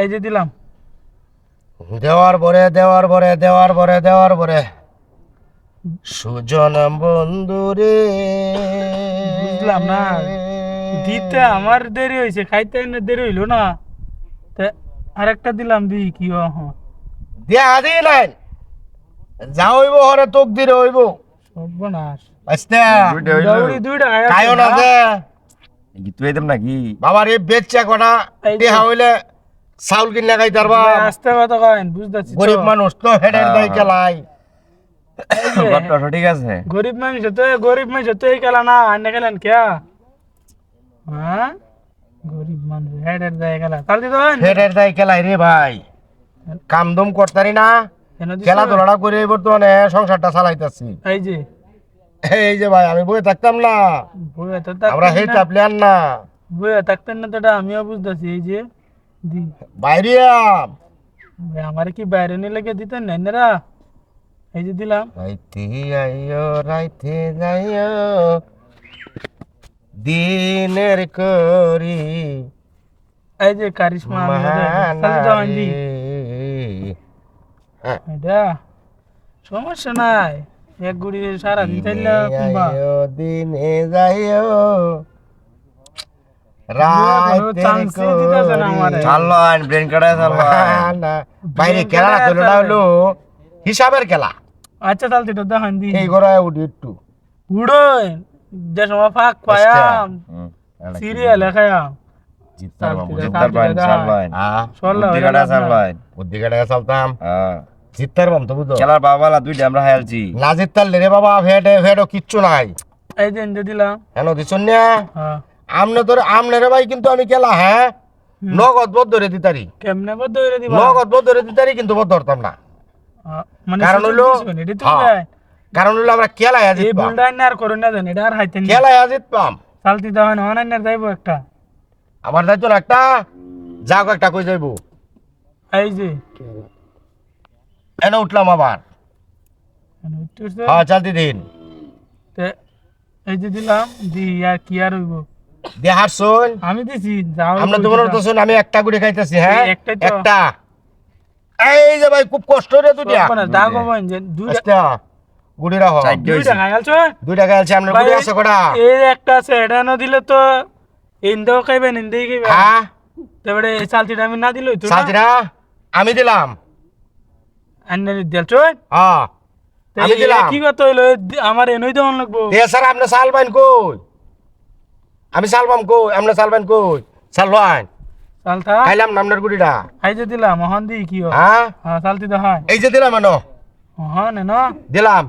এই যে দিলাম। দেওয়ার পরে দেওয়ার পরে দেওয়ার পরে দেওয়ার পরে। সুজন বন্ধু রে। বুঝলাম না। দিতে আমার দেরি হয়েছে খাইতে এনে দেরি হইল না। আরেকটা দিলাম দি কি। দিয়া দি নাই। যা হইব হরে তোক দিরে হইব। সর্বনাশ। আস্তে। দুইটা। দৌড়ি কায়ো না? যে নাকি? বাবার এই বেচা কটা। দেহা হইলে চাউল কিনা খাই তারবা আস্তে কথা বুঝতেছি তো। গরিব মানুষ তো হেডের দাই কথা ঠিক আছে। গরিব মানুষ তো গরিব মানুষ তো এই খেলা না আন্য খেলেন কে? হ্যাঁ? গরিব মানুষ হেডের খেলা। তাহলে তো হেডের দাই কেলাই রে ভাই। কাম দুম করতারি না? খেলাধুলাটা করে বর্তমানে সংসারটা চালাইতেছি। এই যে। এই যে ভাই আমি বই থাকতাম না। বইয়া তো আমরা হেড না প্লেয়ার না। বইয়া থাকতেন না তো আমিও বুঝতেছি এই যে। বাইরে আমারে কি বাইরে নিয়ে লেগে দিতেন না এনারা এই যে দিলাম। রাইতে আইও রাইতে যাইও দিনের করি এই যে কারিশমা আমি তাহলে তো হয়। এটা সমস্যা নাই। এক গুড়ি সারা দিন দিনে যাইও বাইরে খেলা না হলো হিসাবের খেলা। আচ্ছা তাহলে তো দেখান দি এই উঠি একটু। উড়োই যে সময় ফাঁক পায়াম। হুম, এটা কি? সিরিয়াল খায়াম বাবু। হ্যাঁ খেলার বাবালা দুইটা আমরা হায়ালছি না জিততার রে বাবা ভেটে ভেটও কিচ্ছু নাই। এই এনে দিলাম। হেন দিছন না হ্যাঁ। আমনে তোর আমনে রে ভাই কিন্তু আমি কেলা হ্যাঁ? নগদ বদ ধরে দিতারি। কেমনে বদ হইরে দিবা? নগদ বদ ধরে দিতারি কিন্তু বদ ধরতাম না। মানে কারণ তো হ্যাঁ। কারণ হলো আমরা খেলায় এই জিতবাম। ভুলটা না আর করো না জানি এটা আর হাইতেন খেলায় জিতবাম। চালতি তো হয় না অনান্য যাইবো একটা। আমার দায়িত্ব না একটা? যাও একটা কই যাইবো? এই যে। এনে উঠলাম আবার। হ্যাঁ চালতি দিন। তে এই যে দিলাম দি আর কি আর হইব? দেহার শোন। আমি দিছি আমরা তোমার তো শোন আমি একটা গুড়ি খাইতেছি হ্যাঁ। একটা। এই যে ভাই খুব কষ্ট রে দাগ হবেন যে দুইটা আচ্ছা গুড়ি রাখো। দুইটা। দুইটা ভাই, গুড়ি আছে কটা? এই একটা আছে এটা না দিলে তো ইন্দেও ইন্দেই খাইবেন হ্যাঁ? তারপরে এই চালতিটা আমি না দিলই তো সাজরা আমি দিলাম। আন্নের দিলছো হ্যাঁ আমি দিলাম। কি কথা হইল আমার এনেই দেওয়ান লাগবো। দে স্যার আপনি সালবান কই? আমি সালবাম কই? আমরা সালবান কই? সালবান সালতা? খাইলাম নামনার গুড়িটা। আই যে দিলাম মহান দি কি হয়? হ্যাঁ সালতি দা হয়। এই যে দিলাম এনো মহান না দিলাম।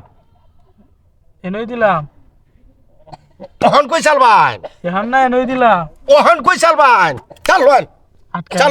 এনই দিলাম। ওহন কই সালবান? এখন না এনই দিলাম। ওহন কই সালবান? সালবান। আটকা